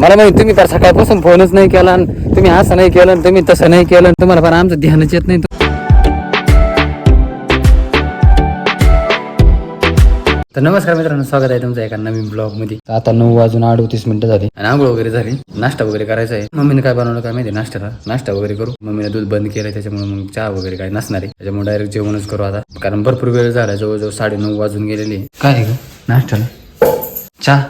मला माहिती तुम्ही फार सकाळपासून फोनच नाही केला आणि तुम्ही असं नाही केलं आणि तुम्ही तसं नाही केलं आणि तुम्हाला फार आमचं ध्यानच येत नाही. तर नमस्कार मित्रांनो स्वागत आहे तुमचं एका नवीन ब्लॉगमध्ये तर आता नऊ वाजून अडोतीस मिनिटं झाली आणि आंघोळ वगैरे झाली. नाश्ता वगैरे करायचा आहे. मम्मीने काय बनवलं काय माहिती? नाश्त्याला. नाश्ता वगैरे करू. मम्मीने दूध बंद केलं त्याच्यामुळे मग चहा वगैरे काय नसणार आहे. त्याच्यामुळे डायरेक्ट जेवणच करू आता. कारण भरपूर वेळ झाला जवळजवळ साडे नऊ वाजून गेलेली. काय नाश्त्याला? चहा.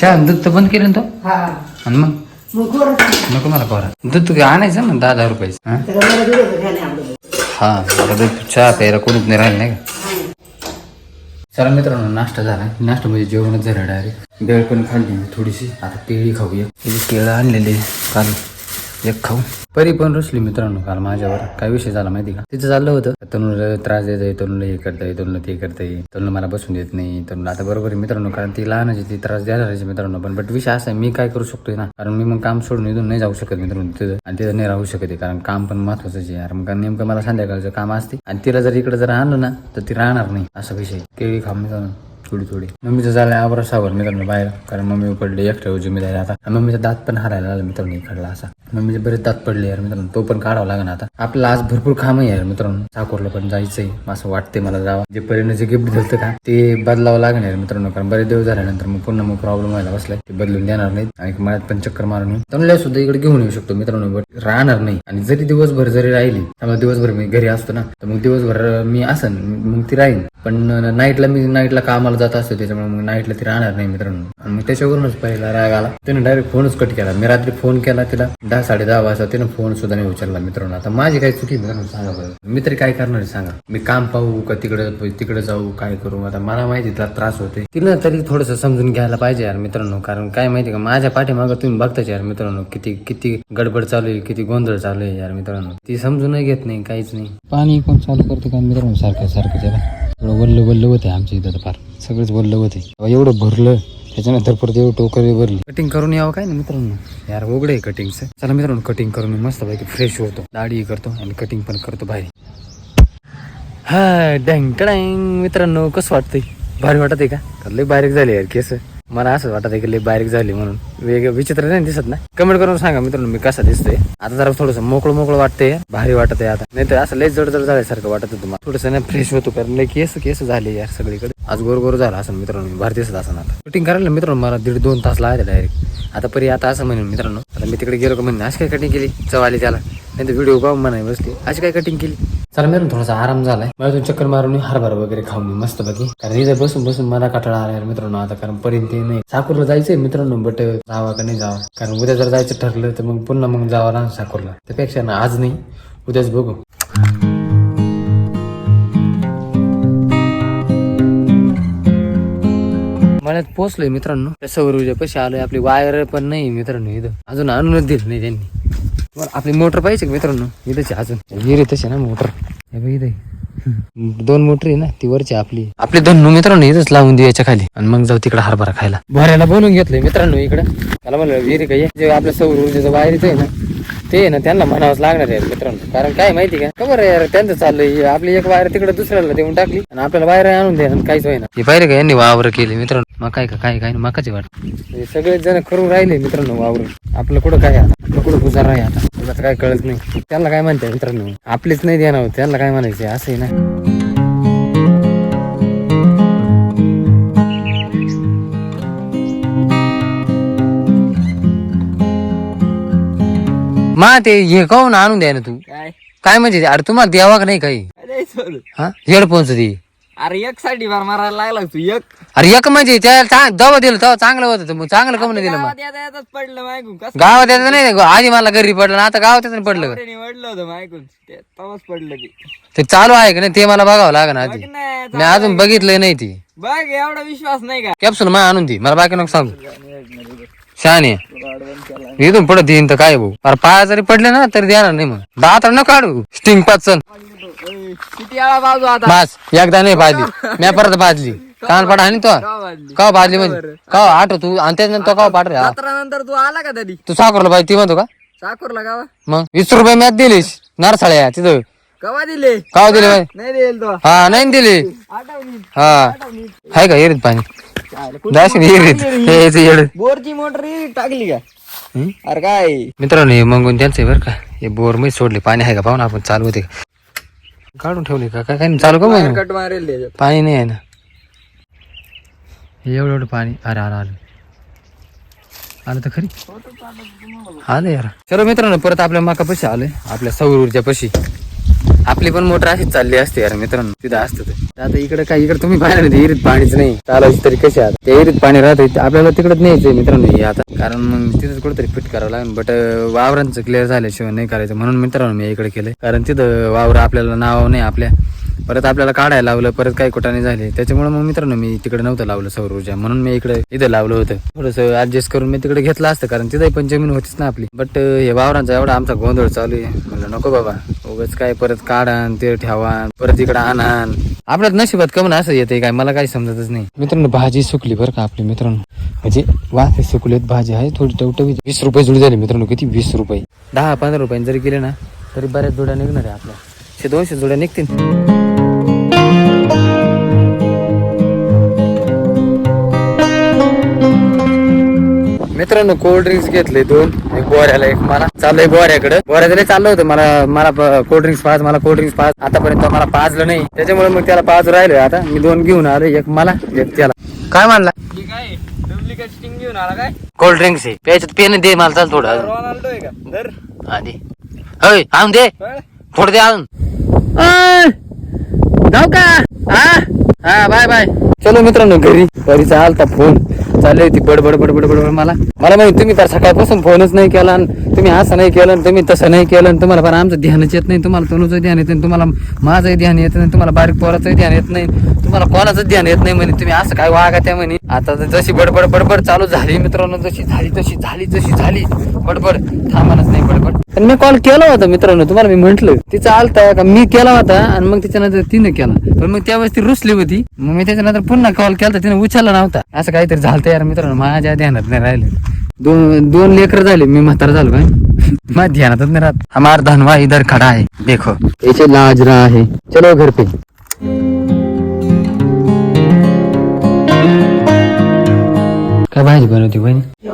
चहा दूध तर बंद केलं ना तो? हा. आणि मग? नको मला कोरा दूध तू आणायचं ना दहा दहा रुपयाचं. हा? दूध चहा प्यायला कोणीच नाही राहिलं नाही का? चला मित्रांनो नाश्ता झाला. नाश्ता म्हणजे जेवणच झालं डायरेक्ट बेळ पण खाल्ली थोडीशी. आता केळी खाऊया. केळं आणलेले काल. एक खाऊ. परी पण रुसली मित्रांनो काल माझ्यावर. काय विषय झाला माहिती का? तिचं चाललं होतं. तरुणला त्रास देत आहे तरुणला हे करताय तरुणला ते करताय तरुण मला बसून देत नाही. तरुण आता बरोबर आहे मित्रांनो कारण ती लहानच आहे, ती त्रास द्यायला राहायची मित्रांनो. पण बट विषय असा आहे मी काय करू शकतोय ना? कारण मी मग काम सोडून इथून नाही जाऊ शकत मित्रांनो तिथं. आणि तिथं नाही राहू शकत आहे कारण काम पण महत्वाचं आहे. यार मग नेमकं मला संध्याकाळचं काम असते. आणि तिला जर इकडे जर आणलं ना तर ती राहणार नाही. असा विषय केळी खाऊ मित्रांनो. थोडी थोडी मम्मीचं झालं आवरा सावर मित्रांनो बाहेर कारण मम्मी पडले एकट्या जिम्मेदारी आता. मम्मीचा दात पण हारायला लागला मित्रांनो इकडला असा. मम्मीचे बरेच दात पडले यार मित्रांनो तो पण काढावा लागणार आता. आपला आज भरपूर काम आहे यार मित्रांनो. साकोरला पण जायचंय असं वाटते मला जावा. जे परीने जे गिफ्ट दिलं का ते बदलावं लागणार मित्रांनो कारण बरेच दिवस झाल्यानंतर मग पुन्हा मग प्रॉब्लेम व्हायला बसलाय. ते बदलून देणार नाहीत आणि मळ्यात पण चक्कर मारून येऊ. सुद्धा इकडे घेऊन येऊ शकतो मित्रांनो बट राहणार नाही. आणि जरी दिवसभर जरी राहिली त्यामुळे दिवसभर मी घरी असतो ना तर मग दिवसभर मी असन मग ती राहीन. पण नाईटला मी नाईटला कामाला जात असतो त्याच्यामुळे मग नाईटला ती राहणार नाही मित्रांनो. आणि मग त्याच्यावरूनच पहिला राग आला. त्याने डायरेक्ट फोनच कट केला. मी रात्री फोन केला तिला. दहा साडे दहा वाजता तिने फोन सुद्धा नाही उचलला मित्रांनो. आता माझी काही चुकी मित्रांनो सांगा बरं. मी तरी काय करणार सांगा. मी काम पाहू का तिकडे तिकडे जाऊ काय करू? आता मला माहिती तिला त्रास होते तिला तरी थोडस समजून घ्यायला पाहिजे यार मित्रांनो. कारण काय माहिती का माझ्या पाठीमागं तुम्ही बघताच यार मित्रांनो. किती किती गडबड चालू आहे किती गोंधळ चालू आहे यार मित्रांनो. ती समजूनही घेत नाही काहीच नाही. पाणी कोण चालू करते का मित्रांनो? सारखं सारखं त्याला. एवढं वल्ल वल्ल होते आमच्या इथं तर फार. सगळंच वल्ल होते. एवढं भरलं त्याच्यानंतर परत एवढं टोकरी भरली. कटिंग करून यावं काय ना मित्रांनो? यार उघडे आहे कटिंगचं चला मित्रांनो कटिंग करून मस्त पैकी फ्रेश होतो. दाढी करतो आणि कटिंग पण करतो बाहेर. हा डँग टँग मित्रांनो कसं वाटतंय? भारी वाटत आहे का? लई लय बारीक झाली यार केस. मला असं वाटत आहे की लय बारीक झाली म्हणून. वेग विचित्र नाही दिसत ना? कमेंट करून सांगा मित्रांनो मी कसा दिसतोय. आता जरा थोडंसं मोकळं मोकळं वाटतंय भारी वाटत आहे आता. नाही तर असं लय जड जड झाल्यासारखं वाटत तुम्हाला. थोडस थोडंसं ना फ्रेश होतो कारण लय केस केस झाले यार सगळीकडे. आज गोर गोर झाला असं मित्रांनो मी भारी दिसत असं आता. शूटिंग करायला मित्रांनो मला दीड दोन तास लागले डायरेक्ट आता परी आता असं म्हणेन मित्रांनो आता मी तिकडे गेलो का म्हणून अशी काय कटिंग केली? चव आली त्याला. नाही तर व्हिडिओ पाहून म्हणाय बसली अशी काय कटिंग केली? चला मी थोडासा आराम झालाय. मला तुम्ही चक्कर मारून हरभरा वगैरे खाऊन मस्त बाकी कारण इथं बसून बसून मला कटाळा आला यार मित्रांनो. आता कारण पर्यंत ते नाही. साकूरला जायचंय मित्रांनो बट जावा का नाही जावा? कारण उद्या जर जायचं ठरलं तर मग पुन्हा मग जावं ना साकूरला. त्यापेक्षा ना आज नाही उद्याच बघू. मळ्यात पोहोचलोय मित्रांनो. त्या सौर पैसे आलोय. आपली वायर पण नाही मित्रांनो इथं. अजून आणूनच दिलं नाही त्यांनी. आपली मोटर पाहिजे मित्रांनो? इथंच अजून. विहीर तसे ना मोटर. दोन मोटर आहे ना ती वरची आपली. आपली दोन मित्रांनो इथंच लावून देऊ याच्या खाली. आणि मग जाऊ तिकडे हरभरा खायला. भरायला बोलून घेतलंय मित्रांनो इकडे. त्याला म्हणलं विहिरी काय जे आपल्या सौर ऊर्जेचं वायरीच आहे ना ते ना त्यांना म्हणावंच लागणार आहे मित्रांनो. कारण काय माहिती का? खबर यार त्यांचं चाललंय आपली एक वायर तिकडे दुसऱ्याला देऊन टाकली आणि आपल्याला वायर आणून द्या काहीच होईना. हे पाहिजे का यांनी वावर केले मित्रांनो? मग काय काय काय मकाचे वाट. सगळेच जण करून राहिले मित्रांनो वावरून आपलं कुठं काय आपलं कुठं गुजार आहे आता? तुला काय कळत नाही. त्यांना काय म्हणते मित्रांनो? आपलीच नाही देणार त्यांना काय म्हणायचे असं आहे मा ते हे काहून आणून द्या ना तू? काय? काय म्हणजे ते? अरे तुम्हाला द्यावा का नाही काही. अरे सोड. हा? हेडफोनच दे अरे एक साठी बार मारायला लागला तू एक. अरे एक म्हणजे त्याला चांग- दवा दिलं तेव्हा चांगलं होतं मग चांगलं कमी दिलं मग. गावात येता येताच पडलं मायकून कसं? गावात येतं नाही आधी मला घरी पडलं ना आता गावात येतं पडलं. का? निवडलं होतं मायकून ते तवाच पडलं ते. ते चालू आहे का नाही ते मला बघावं लागेल आधी. बघ ना, मी अजून बघितलंय नाही ती. बघ एवढा विश्वास नाही का? कॅप्सूल मा आणून दी मला बाकी नको सांगू. शहाणे इथून पुढे देईन तर काय भाऊ? अरे पाया जरी पडले ना तरी देणार नाही मग. दात न काढू स्टिंग पाच चल किती वेळा बाजू आता? बस एकदा नाही भाजली. मी परत भाजली. कान पाडा आणि तो. का भाजली? म्हणजे? का आठव तू? आणि त्याच्यानंतर का पाठ रे. सतरा नंतर तू आला का तरी तू साखरला पाहिजे ती म्हणतो का? साकूरला गावा मग? वीस रुपये मॅच दिलीस. नरसाळ्या तिथं. कवा दिले? का दिले नाही तो. हा नाही दिली. हा. आहे का येरीत पाणी. बोरची मोटर टाकली का? अरे काय? मित्रांनो हे मंगून त्यांचं बरं का. हे बोरमध्ये सोडले. पाणी आहे का? पाहून आपण. चालू होते का? काढून ठेवले का? काय काय नाही, चालू का कट मारेल. पाणी नाही आहे ना. एवढं एवढं पाणी. अरे आलं आलं आलं तर खरी. आलं यार. चलो मित्रांनो परत आपल्या माका पशी आलोय. आपल्या सौर ऊर्जा पशी आपली पण मोटर अशीच चालली असते यार मित्रांनो. तिथं असतं ते. आता इकडे काय इकडे तुम्ही पाहिलं ना विहिरीत पाणीच नाही. चालायची तरी कशी आता? त्या विहिरीत पाणी राहत आपल्याला तिकडे न्यायचंय मित्रांनो हे आता. कारण मग तिथं कुठेतरी फिट करावं लागेल. बट वावरांचं क्लिअर झाल्याशिवाय नाही करायचं. म्हणून मित्रांनो मी इकडे केलंय. कारण तिथं वावर आपल्याला नाव नाही आपल्या. परत आपल्याला काढायला लावलं परत काही कुठाने झाले. त्याच्यामुळे मग मित्रांनो मी तिकडे नव्हतं लावलं सौर ऊर्जा म्हणून मी इकडे इथं लावलं होतं. थोडस ऍडजस्ट करून मी तिकडे घेतलं असतं. कारण तिथं पण जमीन होतीच ना आपली. बट हे वावरांचा एवढा आमचा गोंधळ चालू आहे. म्हणलं नको बाबा. उगाच काय परत काढा ते ठेवा परत इकडे आणा आपल्यात नशिबात कमन असं येते काय? मला काही समजतच नाही. मित्रांनो भाजी सुकली बरं का आपली मित्रांनो? म्हणजे वाफे सुकलेत भाजी आहे थोडी टवटवी. वीस रुपये जुडी झाली मित्रांनो किती? वीस रुपये. दहा पंधरा रुपयांनी जरी गेले ना तरी बऱ्याच जोड्या निघणार आहे आपल्या. दोनशे जोड्या निघतील. मित्रांनो कोल्ड ड्रिंक्स घेतले दोन. एक बोऱ्याला एक मला. चाललंय बोऱ्याकडे. बोऱ्याकडे चाललं होतं. मला मला कोल्ड ड्रिंक्स पाच मला कोल्ड ड्रिंक्स पाच आतापर्यंत मला पाजलं नाही. त्याच्यामुळे मग त्याला पाच राहिले आता मी दोन घेऊन आलो एक मला एक त्याला. काय म्हणला? ही काय? डुप्लिकेट स्टिंग घेऊन आला काय? कोल्ड ड्रिंक्स आहे. त्याच्यात पेन दे मला चाल थोडं अजून. रोनाल्डो आहे का? धर. आधी. होय आणून दे? थोडं दे अजून. जाऊ का? हा? हा बाय बाय. चलो मित्रांनो घरी. घरी चालता फोन. चालली होती बडबड बडबड बडबड मला. मला माहिती तुम्ही तर सकाळपासून फोनच नाही केला आणि तुम्ही असं नाही केलं तुम्ही तसं नाही केलं तुम्हाला पण आमचं ध्यानच येत नाही. तुम्हाला तनुचं ध्यान येत नाही तुम्हाला माझंही ध्यान येत नाही तुम्हाला बारीक पोराचंही ध्यान येत नाही तुम्हाला कोणाचं ध्यान येत नाही म्हणे. तुम्ही असं काय वागा त्या म्हणे? आता जशी बडबड बडबड चालू झाली मित्रांनो जशी झाली तशी झाली जशी झाली. बडबड थांबानच नाही बडबड. पण मी कॉल केला होता मित्रांनो तुम्हाला मी म्हंटल तिचा आलता का? मी केला होता आणि मग त्याच्यानंतर तिने केला. पण मग त्यावेळेस ती रुसली होती. मग मी त्याच्यानंतर पुन्हा कॉल केला तिने उचलला नव्हता. असं काहीतरी झालं यार मित्रांनो माझ्या ध्यानात नाही राहिले. दोन दोन लेकर झाले मी म्हातारा झालो काय? माझ्या ध्यानातच नाही राहत. हमार धनवा इधर खडा है देखो. याचे लाज रहा है चलो घर पे. काय भाजी बनवती बहिणी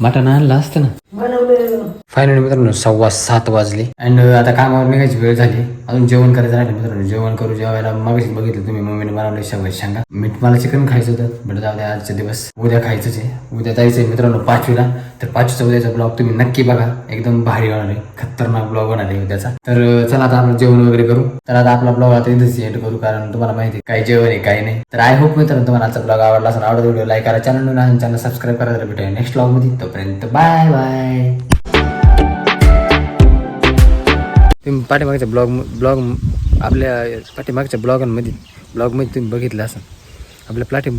मटण आणलं असतं ना? बनवलं फायनली मित्रांनो सव्वा सात वाजले. अँड आता कामावर निघायची वेळ झाली. अजून जेवण करायचं राहिलं मित्रांनो. जेवण करू जेवायला मग बघितलं तुम्ही मम्मीने बनवले शेवट सांगा. मीठ मला चिकन खायचं होतं बट जाऊ द्या आजचे दिवस उद्या खायचंच आहे. उद्या जायचं आहे मित्रांनो पाचवीला. तर पाचवीचा उद्याचा ब्लॉग तुम्ही नक्की बघा. एकदम भारी होणार आहे. खतरनाक ब्लॉग होणार आहे उद्याचा. तर चला आता आपण जेवण वगैरे करू. तर आता आपला ब्लॉग आता इथेच एंड करू कारण तुम्हाला माहिती आहे काय जेवण आहे काय नाही. तर आय होप मित्रांनो तुम्हाला आजचा ब्लॉग आवडला असेल आवडत व्हिडिओ लाईक करा चॅनल चॅनल सबस्क्राईब करा तर भेटूया नेक्स्ट ब्लॉगमध्ये. तोपर्यंत बाय बाय तुम्ही पाठीमागच्या ब्लॉग ब्लॉग आपल्या पाठीमागच्या ब्लॉगांमध्ये ब्लॉगमध्ये तुम्ही बघितलं असं आपल्या प्लॅटी